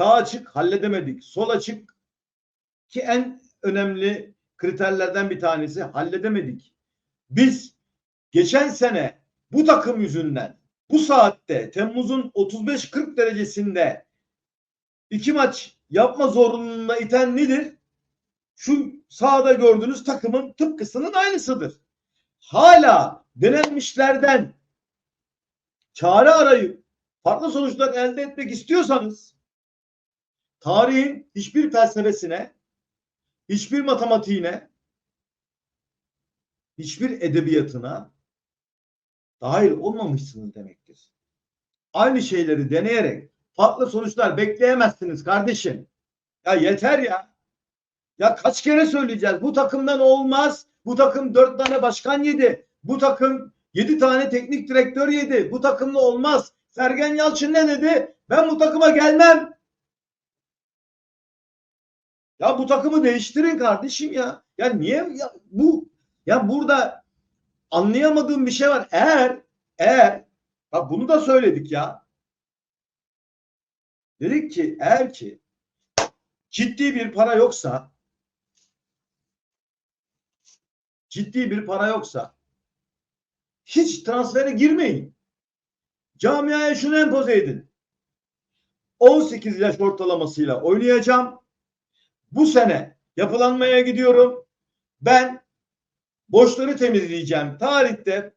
Sağ açık halledemedik. Sol açık ki en önemli kriterlerden bir tanesi halledemedik. Biz geçen sene bu takım yüzünden bu saatte Temmuz'un 35-40 derecesinde iki maç yapma zorunluluğuna iten nedir? Şu sahada gördüğünüz takımın tıpkısının aynısıdır. Hala denenmişlerden çare arayıp farklı sonuçlar elde etmek istiyorsanız tarihin hiçbir felsefesine, hiçbir matematiğine, hiçbir edebiyatına dahil olmamışsınız demektir. Aynı şeyleri deneyerek farklı sonuçlar bekleyemezsiniz kardeşim. Ya yeter ya. Ya kaç kere söyleyeceğiz? Bu takımdan olmaz. Bu takım dört tane başkan yedi. Bu takım yedi tane teknik direktör yedi. Bu takımla olmaz. Sergen Yalçın ne dedi? Ben bu takıma gelmem. Ya bu takımı değiştirin kardeşim ya. Ya niye ya bu ya burada anlayamadığım bir şey var. Eğer eğer bak bunu da söyledik ya. Dedik ki eğer ki ciddi bir para yoksa ciddi bir para yoksa hiç transfere girmeyin. Camiaya şunu empoze edin. 18 yaş ortalamasıyla oynayacağım. Bu sene yapılanmaya gidiyorum. Ben borçları temizleyeceğim. Tarihte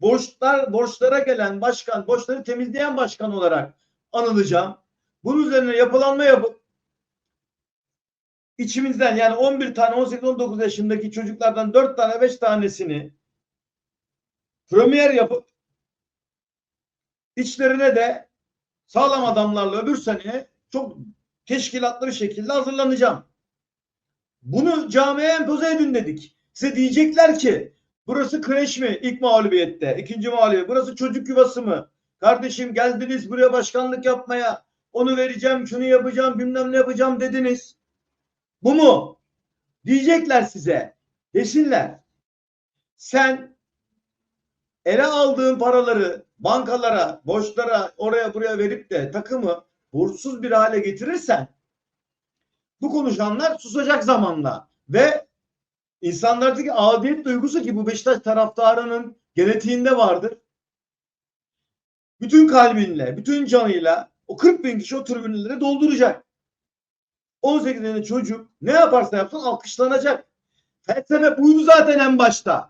borçlar borçlara gelen başkan, borçları temizleyen başkan olarak anılacağım. Bunun üzerine yapılanma yapıp içimizden yani 11 tane 18-19 yaşındaki çocuklardan 4 tane 5 tanesini premier yapıp içlerine de sağlam adamlarla öbür sene çok teşkilatlı bir şekilde hazırlanacağım. Bunu camiye empoze edin dedik. Size diyecekler ki burası kreş mi ilk mağlubiyette, ikinci mağlubiyet, burası çocuk yuvası mı? Kardeşim geldiniz buraya başkanlık yapmaya, onu vereceğim, şunu yapacağım, bilmem ne yapacağım dediniz. Bu mu? Diyecekler size. Desinler. Sen ele aldığın paraları bankalara, borçlara, oraya buraya verip de takımı borçsuz bir hale getirirsen bu konuşanlar susacak zamanla ve insanlardaki adiyet duygusu ki bu Beşiktaş taraftarının genetiğinde vardır. Bütün kalbinle, bütün canıyla o 40 bin kişi o tribünleri dolduracak. 18 yaşında çocuk ne yaparsa yapsın alkışlanacak. Felsefe buydu zaten en başta.